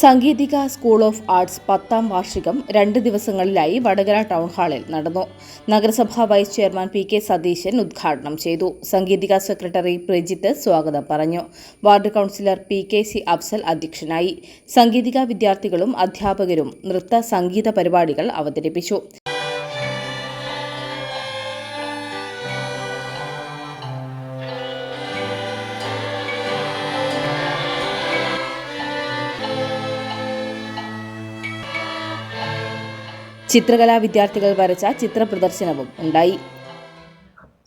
സംഗീതിക school of arts പത്താം വാർഷികം രണ്ട് ദിവസങ്ങളിലായി വടകര ടൗൺ ഹാളിൽ നടന്നു. നഗരസഭാ vice chairman P K Satheesan ഉദ്ഘാടനം ചെയ്തു. സാങ്കേതിക സെക്രട്ടറി പ്രജിത്ത് സ്വാഗതം പറഞ്ഞു. Ward councillor P K C Afsal അധ്യക്ഷനായി. സാങ്കേതിക വിദ്യാർത്ഥികളും അധ്യാപകരും നൃത്ത സംഗീത പരിപാടികൾ അവതരിപ്പിച്ചു. ചിത്രകലാ വിദ്യാർത്ഥികൾ വരച്ച ചിത്ര പ്രദർശനവും ഉണ്ടായി.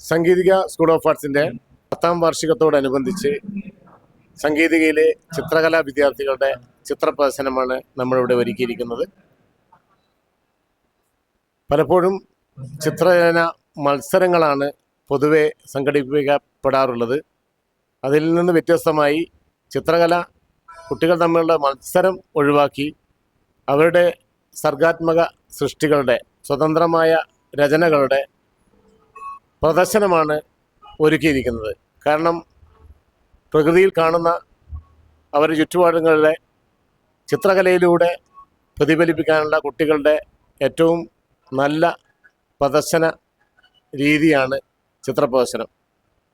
സംഗീതിക സ്കൂൾ ഓഫ് ആർട്സിന്റെ പത്താം വാർഷികത്തോടനുബന്ധിച്ച് സംഗീതികയിലെ ചിത്രകലാ വിദ്യാർത്ഥികളുടെ ചിത്ര പ്രദർശനമാണ് നമ്മളിവിടെ ഒരുക്കിയിരിക്കുന്നത്. പലപ്പോഴും ചിത്രരചന മത്സരങ്ങളാണ് പൊതുവെ സംഘടിപ്പിക്കപ്പെടാറുള്ളത്. അതിൽ നിന്ന് വ്യത്യസ്തമായി ചിത്രകല കുട്ടികൾ തമ്മിലുള്ള മത്സരം ഒഴിവാക്കി അവരുടെ സർഗാത്മക സൃഷ്ടികളുടെ സ്വതന്ത്രമായ രചനകളുടെ പ്രദർശനമാണ് ഒരുക്കിയിരിക്കുന്നത്. കാരണം പ്രകൃതിയിൽ കാണുന്ന അവരുടെ ചുറ്റുപാടുകളിലെ ചിത്രകലയിലൂടെ പ്രതിഫലിപ്പിക്കാനുള്ള കുട്ടികളുടെ ഏറ്റവും നല്ല പ്രദർശന രീതിയാണ് ചിത്രപ്രദർശനം.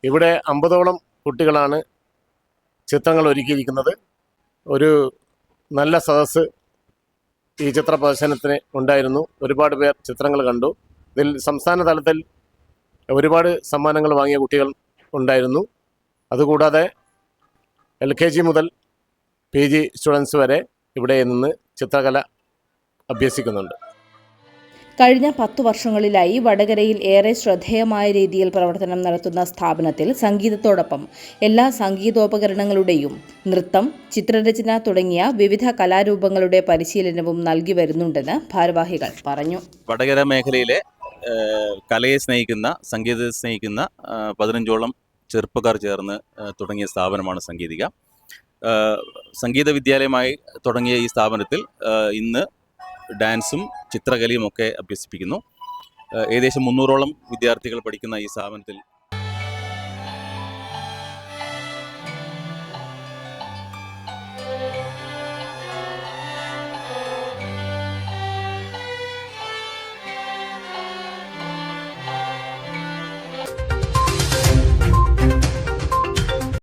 ഇവിടെ അമ്പതോളം കുട്ടികളാണ് ചിത്രങ്ങൾ ഒരുക്കിയിരിക്കുന്നത്. ഒരു നല്ല സദസ്സ് ഈ ചിത്ര പ്രദർശനത്തിന് ഉണ്ടായിരുന്നു. ഒരുപാട് പേർ ചിത്രങ്ങൾ കണ്ടു. ഇതിൽ സംസ്ഥാന തലത്തിൽ ഒരുപാട് സമ്മാനങ്ങൾ വാങ്ങിയ കുട്ടികൾ ഉണ്ടായിരുന്നു. അതുകൂടാതെ എൽ കെ ജി മുതൽ പി ജി സ്റ്റുഡൻസ് വരെ ഇവിടെ നിന്ന് ചിത്രകല അഭ്യസിക്കുന്നുണ്ട്. കഴിഞ്ഞ പത്തു വർഷങ്ങളിലായി വടകരയിൽ ഏറെ ശ്രദ്ധേയമായ രീതിയിൽ പ്രവർത്തനം നടത്തുന്ന സ്ഥാപനത്തിൽ സംഗീതത്തോടൊപ്പം എല്ലാ സംഗീതോപകരണങ്ങളുടെയും നൃത്തം ചിത്രരചന തുടങ്ങിയ വിവിധ കലാരൂപങ്ങളുടെ പരിശീലനവും നൽകി വരുന്നുണ്ടെന്ന് ഭാരവാഹികൾ പറഞ്ഞു. വടകര മേഖലയിലെ കലയെ സ്നേഹിക്കുന്ന സംഗീതത്തെ സ്നേഹിക്കുന്ന പതിനഞ്ചോളം ചെറുപ്പക്കാർ ചേർന്ന് തുടങ്ങിയ സ്ഥാപനമാണ് സംഗീതിക. സംഗീത വിദ്യാലയമായി തുടങ്ങിയ ഈ സ്ഥാപനത്തിൽ ഇന്ന് ഡാൻസും ചിത്രകലയും ഒക്കെ അഭ്യസിപ്പിക്കുന്നു. ഏകദേശം മുന്നൂറോളം വിദ്യാർത്ഥികൾ പഠിക്കുന്ന ഈ സ്ഥാപനത്തിൽ